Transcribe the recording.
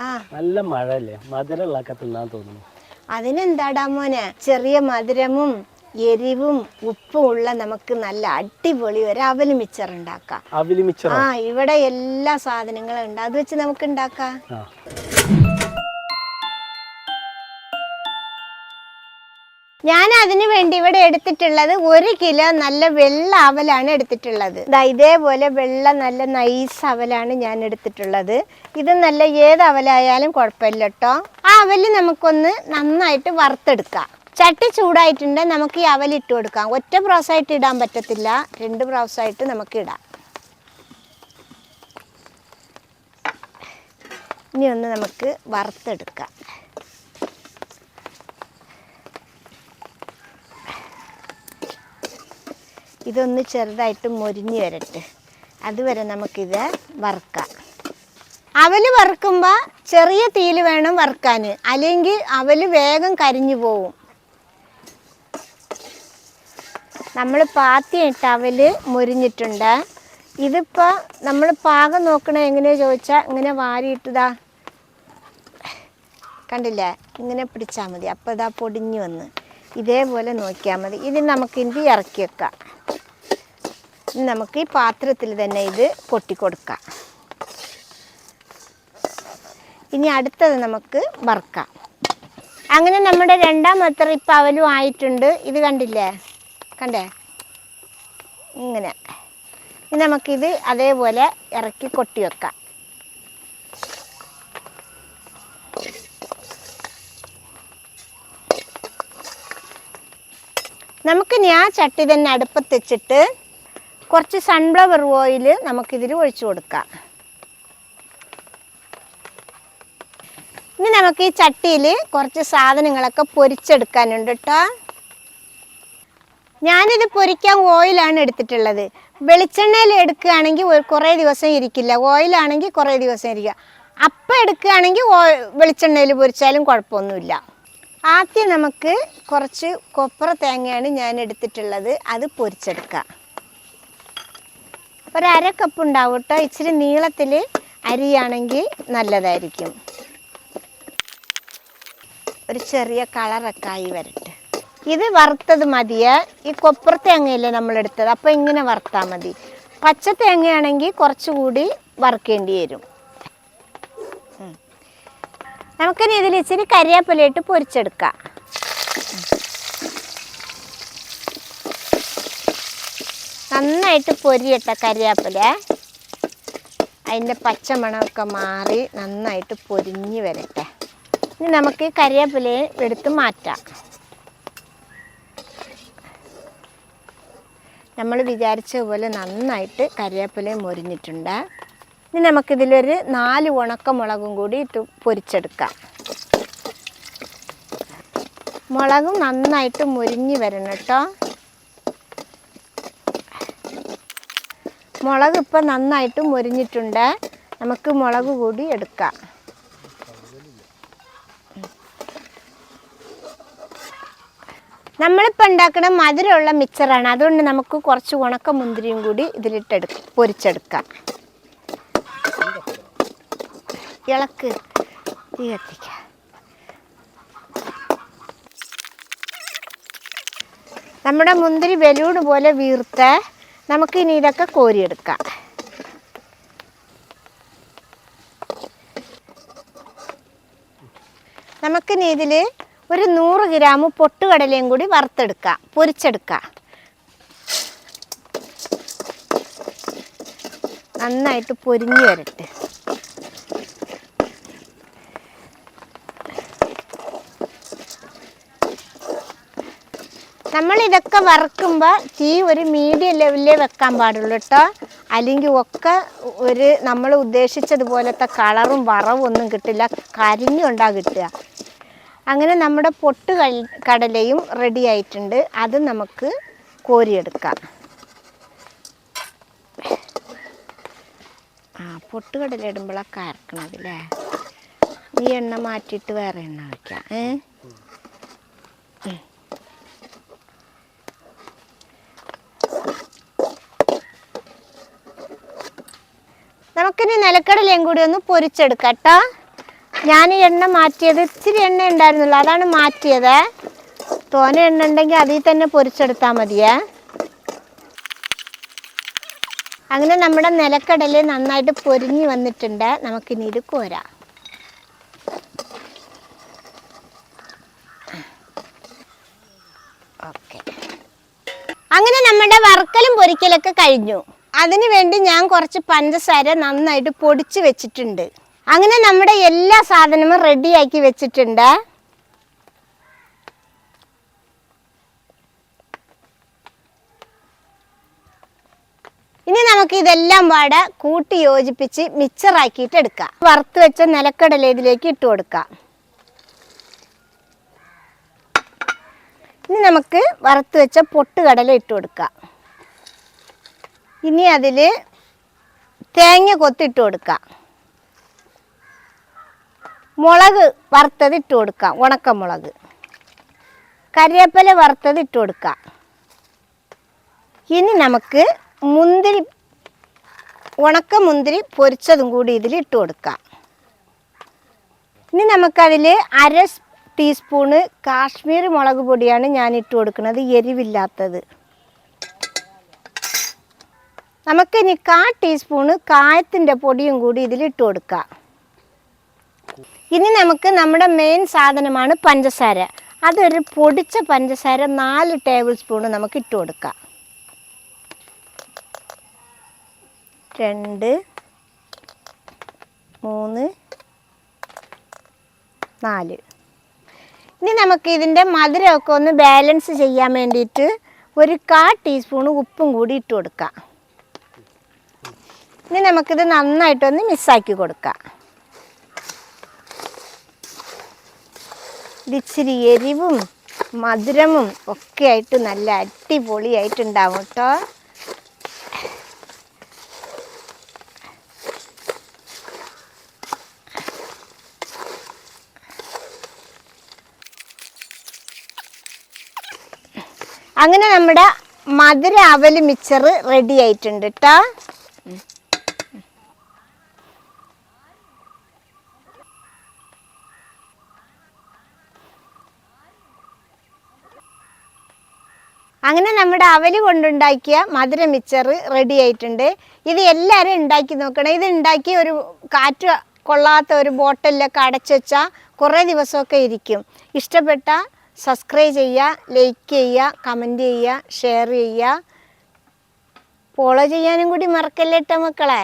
ആ. നല്ല മഴയല്ലേ? മധുരമുള്ളതൊക്കെ തിന്നാൻ തോന്നുന്നു. അതിനെന്താടാ മോനെ? ചെറിയ മധുരമും എരിവും ഉപ്പും ഉള്ള നമുക്ക് നല്ല അടിപൊളി ഒരു അവൽ മിച്ചർ ഉണ്ടാക്കാം. അവിലി ആ ഇവിടെ എല്ലാ സാധനങ്ങളും ഉണ്ട്. അത് വെച്ച് നമുക്ക് ഉണ്ടാക്കാം. ഞാൻ അതിനു വേണ്ടി ഇവിടെ എടുത്തിട്ടുള്ളത് ഒരു കിലോ നല്ല വെള്ള അവലാണ് എടുത്തിട്ടുള്ളത്. ദാ ഇതേപോലെ വെള്ള നല്ല നൈസ് അവലാണ് ഞാൻ എടുത്തിട്ടുള്ളത്. ഇത് നല്ല ഏത് അവലായാലും കുഴപ്പമില്ല കേട്ടോ ആ അവൽ നമുക്കൊന്ന് നന്നായിട്ട് വറുത്തെടുക്കാം. ചട്ടി ചൂടായിട്ടുണ്ട് നമുക്ക് ഈ അവൽ ഇട്ട് കൊടുക്കാം. ഒറ്റ പ്രാവശ്യമായിട്ട് ഇടാൻ പറ്റത്തില്ല. രണ്ട് പ്രാവശ്യമായിട്ട് നമുക്ക് ഇടാം. ഇനി ഒന്ന് നമുക്ക് വറുത്തെടുക്കാം. ഇതൊന്ന് ചെറുതായിട്ട് മൊരിഞ്ഞ് വരട്ടെ. അതുവരെ നമുക്കിത് വറുക്കാം. അവൽ വറുക്കുമ്പോൾ ചെറിയ തീയിൽ വേണം വറുക്കാൻ അല്ലെങ്കിൽ അവൽ വേഗം കരിഞ്ഞു പോവും. നമ്മൾ പാത്തിയിട്ട് അവൽ മൊരിഞ്ഞിട്ടുണ്ട്. ഇതിപ്പോൾ നമ്മൾ പാകം നോക്കണേ എങ്ങനെയാ ചോദിച്ചാൽ ഇങ്ങനെ വാരിയിട്ടതാ. കണ്ടില്ലേ? ഇങ്ങനെ പിടിച്ചാൽ മതി. അപ്പോൾ ഇതാ പൊടിഞ്ഞു വന്ന്. ഇതേപോലെ നോക്കിയാൽ മതി. ഇത് നമുക്ക് ഇനി ഇറക്കി വെക്കാം. നമുക്ക് ഈ പാത്രത്തിൽ തന്നെ ഇത് പൊട്ടിക്കൊടുക്കാം. ഇനി അടുത്തത് നമുക്ക് വറുക്കാം. അങ്ങനെ നമ്മുടെ രണ്ടാം രണ്ടാമത്തെ ഇപ്പം അവലും ആയിട്ടുണ്ട്. ഇത് കണ്ടില്ലേ? കണ്ടേ? ഇങ്ങനെ. ഇനി നമുക്കിത് അതേപോലെ ഇറക്കി കൊട്ടി വെക്കാം. നമുക്കിനി ആ ചട്ടി തന്നെ അടുപ്പത്ത് വെച്ചിട്ട് കുറച്ച് സൺഫ്ലവർ ഓയിൽ നമുക്കിതിൽ ഒഴിച്ചു കൊടുക്കാം. ഇനി നമുക്ക് ഈ ചട്ടിയിൽ കുറച്ച് സാധനങ്ങളൊക്കെ പൊരിച്ചെടുക്കാനുണ്ട് കേട്ടോ ഞാനിത് പൊരിക്കാൻ ഓയിലാണ് എടുത്തിട്ടുള്ളത്. വെളിച്ചെണ്ണയിൽ എടുക്കുകയാണെങ്കിൽ കുറേ ദിവസം ഇരിക്കില്ല. ഓയിലാണെങ്കിൽ കുറേ ദിവസം ഇരിക്കുക. അപ്പം എടുക്കുകയാണെങ്കിൽ വെളിച്ചെണ്ണയിൽ പൊരിച്ചാലും കുഴപ്പമൊന്നുമില്ല. ആദ്യം നമുക്ക് കുറച്ച് കൊപ്ര തേങ്ങയാണ് ഞാൻ എടുത്തിട്ടുള്ളത്. അത് പൊരിച്ചെടുക്കാം. ഒരു അര കപ്പ് ഉണ്ടാവും കേട്ടോ ഇച്ചിരി നീളത്തിൽ അരിയാണെങ്കിൽ നല്ലതായിരിക്കും. ഒരു ചെറിയ കളറൊക്കെ ആയി വരട്ടെ. ഇത് വറുത്തത് മതിയേ. ഈ കൊപ്ര തേങ്ങയല്ലേ നമ്മൾ എടുത്തത്. അപ്പോൾ ഇങ്ങനെ വറുത്താൽ മതി. പച്ച തേങ്ങയാണെങ്കിൽ കുറച്ചുകൂടി വറുക്കേണ്ടി വരും. നമുക്കിനി ഇതിൽ ഇച്ചിരി കരിയാപ്പിലയിട്ട് പൊരിച്ചെടുക്കാം. നന്നായിട്ട് പൊരിയട്ടെ കരിയാപ്പില. അതിന്റെ പച്ചമണമൊക്കെ മാറി നന്നായിട്ട് പൊരിഞ്ഞ് വരട്ടെ. ഇനി നമുക്ക് കരിയാപ്പിലയെ എടുത്ത് മാറ്റാം. നമ്മൾ വിചാരിച്ച പോലെ നന്നായിട്ട് കരിവേപ്പിലയും മൊരിഞ്ഞിട്ടുണ്ട്. ഇനി നമുക്കിതിലൊരു നാല് ഉണക്കമുളകും കൂടി ഇട്ട് പൊരിച്ചെടുക്കാം. മുളകും നന്നായിട്ട് മുരിഞ്ഞ് വരണം കേട്ടോ. മുളക് ഇപ്പം നന്നായിട്ട് മുരിഞ്ഞിട്ടുണ്ട്. നമുക്ക് മുളക് കൂടി എടുക്കാം. നമ്മളിപ്പോൾ ഉണ്ടാക്കുന്ന മധുരമുള്ള മിക്സറാണ് അതുകൊണ്ട് നമുക്ക് കുറച്ച് ഉണക്ക മുന്തിരിയും കൂടി ഇതിലിട്ടെടു പൊരിച്ചെടുക്കാം. ഇളക്ക് തീ കത്തിക്കാം. നമ്മുടെ മുന്തിരി വെലൂട് പോലെ വീർത്ത് നമുക്ക് ഇനി ഇതൊക്കെ കോരിയെടുക്കാം. നമുക്കിനി ഇതിൽ ഒരു നൂറ് ഗ്രാം പൊട്ടുകടലയും കൂടി വറുത്തെടുക്കാം പൊരിച്ചെടുക്കാം. നന്നായിട്ട് പൊരിഞ്ഞു വരട്ടെ. നമ്മൾ ഇതൊക്കെ വറുക്കുമ്പോൾ തീ ഒരു മീഡിയം ലെവലിലേ വെക്കാൻ പാടുള്ളൂ കേട്ടോ അല്ലെങ്കിൽ ഒക്കെ ഒരു നമ്മൾ ഉദ്ദേശിച്ചതുപോലത്തെ കളറും വറവും ഒന്നും കിട്ടില്ല. കരിഞ്ഞുണ്ടാ കിട്ടുക. അങ്ങനെ നമ്മുടെ പൊട്ട് കടലയും റെഡി ആയിട്ടുണ്ട്. അത് നമുക്ക് കോരിയെടുക്കാം. ആ പൊട്ടുകടല ഇടുമ്പോഴൊക്കെ അരക്കണത് അല്ലേ ഈ എണ്ണ മാറ്റിയിട്ട് വേറെ എണ്ണ വയ്ക്കാം ഏ ഉം. നമുക്കിനി നിലക്കടലയും കൂടി ഒന്ന് പൊരിച്ചെടുക്കട്ടോ ഞാൻ എണ്ണ മാറ്റിയത് ഇച്ചിരി എണ്ണ ഉണ്ടായിരുന്നുള്ളൂ. അതാണ് മാറ്റിയത്. തോന എണ്ണ ഉണ്ടെങ്കിൽ അതിൽ തന്നെ പൊരിച്ചെടുത്താൽ മതിയേ. അങ്ങനെ നമ്മുടെ നിലക്കടല നന്നായിട്ട് പൊരിഞ്ഞു വന്നിട്ടുണ്ട്. നമുക്കിനി ഇത് കോരാം. അങ്ങനെ നമ്മുടെ വറുക്കലും പൊരിക്കലൊക്കെ കഴിഞ്ഞു. അതിനു വേണ്ടി ഞാൻ കുറച്ച് പഞ്ചസാര നന്നായിട്ട് പൊടിച്ച് വെച്ചിട്ടുണ്ട്. അങ്ങനെ നമ്മുടെ എല്ലാ സാധനവും റെഡിയാക്കി വെച്ചിട്ടുണ്ട്. ഇനി നമുക്ക് ഇതെല്ലാം പാടെ കൂട്ടി യോജിപ്പിച്ച് മിക്സറാക്കിയിട്ട് എടുക്കാം. വറുത്ത് വെച്ച നിലക്കടല ഇതിലേക്ക് ഇട്ട് കൊടുക്കാം. ഇനി നമുക്ക് വറുത്ത് വെച്ച പൊട്ടുകടല ഇട്ട് കൊടുക്കാം. ഇനി അതിൽ തേങ്ങ കൊത്തിട്ട് കൊടുക്കാം. മുളക് വറുത്തത് ഇട്ട് കൊടുക്കാം ഉണക്കമുളക്. കറിവേപ്പില വറുത്തത് ഇട്ട് കൊടുക്കാം. ഇനി നമുക്ക് മുന്തിരി ഉണക്ക മുന്തിരി പൊരിച്ചതും കൂടി ഇതിൽ ഇട്ട് കൊടുക്കാം. ഇനി നമുക്കതിൽ അര ടീസ്പൂണ് കാശ്മീർ മുളക് പൊടിയാണ് ഞാൻ ഇട്ട് കൊടുക്കുന്നത് എരിവില്ലാത്തത്. നമുക്കിനി കാ ടീസ്പൂണ് കായത്തിന്റെ പൊടിയും കൂടി ഇതിലിട്ട് കൊടുക്കാം. ഇനി നമുക്ക് നമ്മുടെ മെയിൻ സാധനമാണ് പഞ്ചസാര. അതൊരു പൊടിച്ച പഞ്ചസാര നാല് ടേബിൾ സ്പൂണ് നമുക്ക് ഇട്ട് കൊടുക്കാം. രണ്ട് മൂന്ന് നാല്. ഇനി നമുക്ക് ഇതിന്റെ മധുരമൊക്കെ ഒന്ന് ബാലൻസ് ചെയ്യാൻ വേണ്ടിയിട്ട് ഒരു കാ ടീസ്പൂണ് ഉപ്പും കൂടി ഇട്ട് കൊടുക്കാം. ഇനി നമുക്കിത് നന്നായിട്ടൊന്ന് മിസ്സാക്കി കൊടുക്കാം. ഇതിച്ചിരി എരിവും മധുരവും ഒക്കെ ആയിട്ട് നല്ല അടിപൊളിയായിട്ടുണ്ടാവും കേട്ടോ. അങ്ങനെ നമ്മുടെ മധുര അവൽ മിച്ചർ റെഡി ആയിട്ടുണ്ട് കേട്ടോ. അങ്ങനെ നമ്മുടെ അവൽ കൊണ്ടുണ്ടാക്കിയ മധുര മിച്ചർ റെഡി ആയിട്ടുണ്ട്. ഇത് എല്ലാവരും ഉണ്ടാക്കി നോക്കണം. ഇത് ഉണ്ടാക്കി ഒരു കാറ്റ് കൊള്ളാത്ത ഒരു ബോട്ടിലൊക്കെ അടച്ചു വെച്ചാൽ കുറേ ദിവസമൊക്കെ ഇരിക്കും. ഇഷ്ടപ്പെട്ട സബ്സ്ക്രൈബ് ചെയ്യുക ലൈക്ക് ചെയ്യുക കമന്റ് ചെയ്യുക ഷെയർ ചെയ്യുക. ഫോളോ ചെയ്യാനും കൂടി മറക്കല്ലേട്ടോ മക്കളെ?